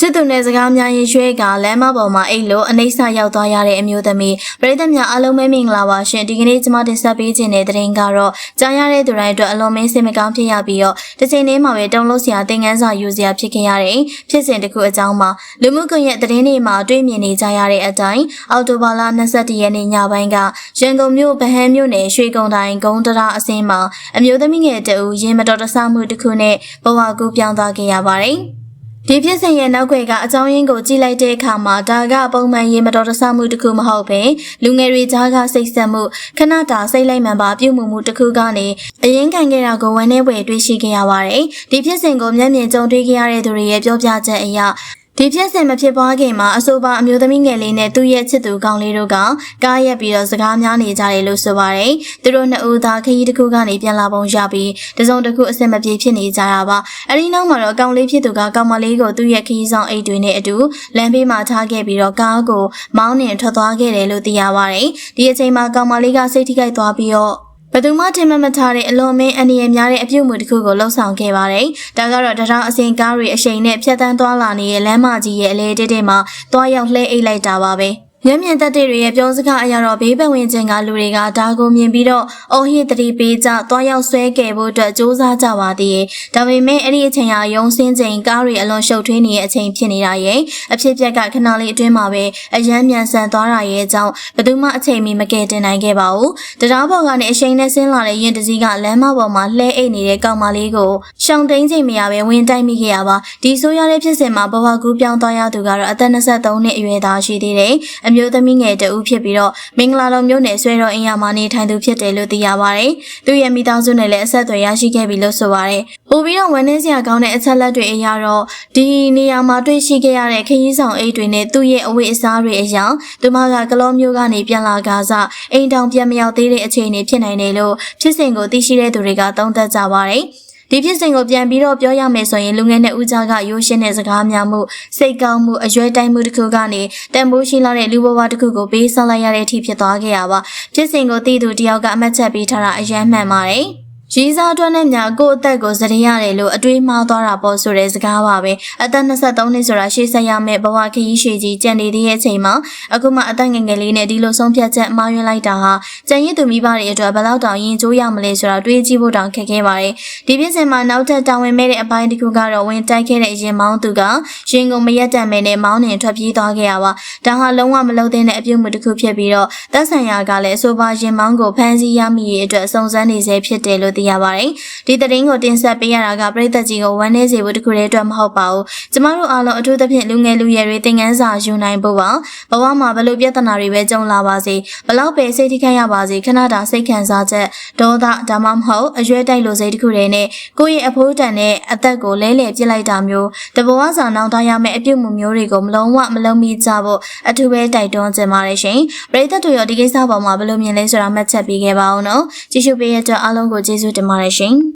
စစ်သူနယ်စကားများရင်ရွှဲကလမ်းမပေါ်မှာအိတ်လို့အနှိမ့်ဆရောက်သွားရတဲ့အမျိုးသမီးပရိသတ်များအားလုံးပဲမင်္ဂလာပါရှင်ဒီကနေ့ကျွန်မတင်ဆက်ပေးခြင်းတဲ့သတင်းကတော့ကြားရတဲ့သူတိုင်းအတွက်အလွန်မင်းစိတ်မကောင်းဖြစ်ရပြီးတော့တစ်ချိန်တည်းမှာပဲတုံလို့စရာသင်ခန်းစာယူစရာဖြစ်ခဲ့ရတဲ့ဖြစ်စဉ်တစ်ခုအကြောင်းမှာလူမှုကွန်ရက်သတင်းတွေမှာတွေ့မြင်နေကြရတဲ့အတိုင်းအော်တိုဘာလ22ရက်နေ့ညပိုင်းကရန်ကုန်မြို့ဗဟန်းမြို့နယ်ရွှေကုန်းတိုင်းဂုံတရာအစင်းမှာအမျိုးသမီးငယ်တအူရင်မတော်တဆမှုတစ်ခုနဲ့ဘဝကူပြောင်းသွားခဲ့ရပါတယ် ဒီဖြစ်စဉ်ရဲ့နောက်ွယ်ကအကြောင်းရင်းကိုကြည့်လိုက်တဲ့အခါမှာဒါကပုံမှန်ရေမတော်တဆမှုတစ်ခုမဟုတ်ပဲလူငယ်တွေကြားကစိတ်ဆက်မှုခဏတာစိတ်လိုက်မှန်ပါပြုမှုမှုတစ်ခုကနေအရင်ခံခဲ့တာကိုဝမ်းနည်းပွဲတွေ့ရှိခဲ့ရပါတယ်။ဒီဖြစ်စဉ်ကိုမျက်မြင်ကြုံတွေ့ခဲ့ရတဲ့သူတွေရဲ့ပြောပြချက်အရ ဒီဖြစ်စဉ်မဖြစ်ပွားခင်မှာအဆိုပါအမျိုးသမီးငယ်လေးနဲ့သူ့ရဲ့ချစ်သူကောင်းလေးတို့ကကားရက်ပြီးတော့စကားများနေကြတယ်လို့ဆိုပါတယ်။သူတို့နှစ်ဦးသားခရီးတစ်ခုကနေပြန်လာပုံရပြီးတစုံတစ်ခုအဆင်မပြေဖြစ်နေကြတာပါ။အဲဒီနောက်မှာတော့ကောင်းလေးဖြစ်သူကကောင်းမလေးကိုသူ့ရဲ့ခရီးဆောင်အိတ်တွေနဲ့အတူလမ်းဘေးမှာထားခဲ့ပြီးတော့ကားကိုမောင်းနှင်ထွက်သွားခဲ့တယ်လို့သိရပါတယ်။ဒီအချိန်မှာကောင်းမလေးကစိတ်ထိခိုက်သွားပြီးတော့ ဘယ်သူမှထင်မှတ်မထားတဲ့အလွန်မင်းအန္တရာယ်များတဲ့အပြုတ်မှုတစ်ခုကိုလှုပ်ဆောင်ခဲ့ပါတယ်။ဒါကတော့တရောင်အစင်ကားတွေအရှိန်နဲ့ဖြတ်တန်းသွားလာနေတဲ့လမ်းမကြီးရဲ့အလေတဲတဲမှာတွားရောက်လှဲအိတ်လိုက်တာပါပဲ။ မျက်မြင်သက်တွေရဲ့ပြောစကားအရတော့ဘေးပတ်ဝန်းကျင်ကလူတွေကဒါကိုမြင်ပြီးတော့အော်ဟစ်တတိပေးကြတွားရောက်ဆွဲခဲ့ဖို့အတွက်စ조사ကြပါသေးတယ်။ဒါပေမဲ့အဲ့ဒီအချိန်ဟာရုံစင်းချိန်ကားတွေအလွန်ရှုပ်ထွေးနေတဲ့အချိန်ဖြစ်နေတာရဲ့အဖြစ်ပြက်ကခဏလေးအတွင်းမှာပဲအယမ်းမြန်ဆန်သွားတာရဲ့အကြောင်းဘယ်သူမှအချိန်မီမကယ်တင်နိုင်ခဲ့ပါဘူး။တရားပေါ်ကနေအရှိန်နဲ့ဆင်းလာတဲ့ရင်တစည်းကလမ်းမပေါ်မှာလှဲအိတ်နေတဲ့ကောင်မလေးကိုရှောင်သိမ်းချိန်မရပဲဝင်တိုက်မိခဲ့ရပါဒီဆိုရတဲ့ဖြစ်စဉ်မှာဘဝကူးပြောင်းသွားရသူကတော့အသက်23နှစ်အရွယ်သားရှိသေးတယ်။အမျိုးသမီးငယ်တဦးဖြစ်ပြီးတော့မင်္ဂလာတော်မြို့နယ်ဆွဲတော်အင်ယာမှာနေထိုင်သူဖြစ်တယ်လို့သိရပါတယ်။သူ့ရဲ့မိသားစုနဲ့လည်းအဆက်အသွယ်ရရှိခဲ့ပြီလို့ဆိုပါတယ်။ပိုပြီးတော့ဝမ်းနည်းစရာကောင်းတဲ့အချက်လက်တွေအရတော့ဒီနေရာမှာတွေ့ရှိခဲ့ရတဲ့ခရီးဆောင်အိတ်တွေနဲ့သူ့ရဲ့အဝတ်အစားတွေအရာသူမကကလောမျိုးကနေပြန်လာကားစအိမ်တောင်ပြန်မရောက်သေးတဲ့အခြေအနေဖြစ်နိုင်တယ်လို့ဖြစ်စဉ်ကိုသိရှိတဲ့သူတွေကသုံးသပ်ကြပါတယ်။ ဒီဖြစ်စဉ်ကိုပြန်ပြီးတော့ပြောရမယ်ဆိုရင်လူငယ်နဲ့ဦးကြားကရိုးရှင်းတဲ့စကားများမှုစိတ်ကောင်းမှုအရွယ်တိုင်းမှုတစ်ခုကနေတန်ဖိုးရှိလာတဲ့လူဘဝတစ်ခုကိုပေးဆောင်လိုက်ရတဲ့အထိဖြစ်သွားခဲ့ရပါဖြစ်စဉ်ကိုသိသူတယောက်ကအမှတ်ချက်ပေးထားတာအယမ်းမှန်ပါတယ် ရီးစားအတွက်နဲ့ညာကိုယ့်အသက်ကိုစရရတယ်လို့အတွေးမှားသွားတာပေါ့ဆိုတဲ့စကားပါပဲအသက်23နှစ်ဆိုတာရှေ့ဆက်ရမယ့်ဘဝခရီးရှည်ကြီးကြံနေသေးတဲ့အချိန်မှာအခုမှအသက်ငယ်ငယ်လေးနဲ့ဒီလိုဆုံးဖြတ်ချက်မှားယွင်းလိုက်တာဟာကြံရည်သူမိဘတွေအတွက်ဘယ်လောက်တောင်ရင်ကျိုးရမလဲဆိုတာတွေးကြည့်ဖို့တောင်ခက်ခဲပါတယ်ဒီပြစ်စင်မှာနောက်ထပ်တာဝန်မဲ့တဲ့အပိုင်းတစ်ခုကတော့ဝင်တိုက်ခဲ့တဲ့ရင်မောင်းသူကရင်ကုန်မရက်တံမဲနဲ့မောင်းနှင်ထွက်ပြေးသွားခဲ့ရပါဒါဟာလုံးဝမလုံတဲ့အပြုတ်မှုတစ်ခုဖြစ်ပြီးတော့သက်ဆိုင်ရာကလည်းအဆိုပါရင်မောင်းကိုဖမ်းဆီးရမိရေးအတွက်စုံစမ်းနေဆဲဖြစ်တယ်လို့သိရပါတယ်။ဒီသတင်းကိုတင်ဆက်ပေးရတာကပြည်သက်ကြီးကိုဝမ်းနည်းစေဖို့တခုတည်းအတွက်မဟုတ်ပါဘူး။ကျမတို့အားလုံးအထူးသဖြင့်လူငယ်လူရွယ်တွေသင်ခန်းစာယူနိုင်ဖို့ပါ။ဘဝမှာဘလို့ပြဿနာတွေပဲကြုံလာပါစေ။ဘလောက်ပဲစိတ်ထိခိုက်ရပါစေခဏတာစိတ်ခံစားချက်ဒေါသဒါမှမဟုတ်အရွယ်တိုက်လိုစိတ်တခုတည်းနဲ့ကိုယ့်ရဲ့အဖိုးတန်တဲ့အသက်ကိုလဲလှယ်ပြစ်လိုက်တာမျိုးတဘဝစာနောင်တရမယ့်အပြုတ်မှုမျိုးတွေကိုမလုံးဝမလုံးမိကြဖို့အထူးပဲတိုက်တွန်းချင်ပါတယ်ရှင်။ပြည်သက်တို့ရောဒီကိစ္စပေါ်မှာဘယ်လိုမြင်လဲဆိုတာမှတ်ချက်ပေးခဲ့ပါဦးနော်။ကြည့်ရှုပေးရတဲ့အားလုံးကိုကျေးဇူး demolishing.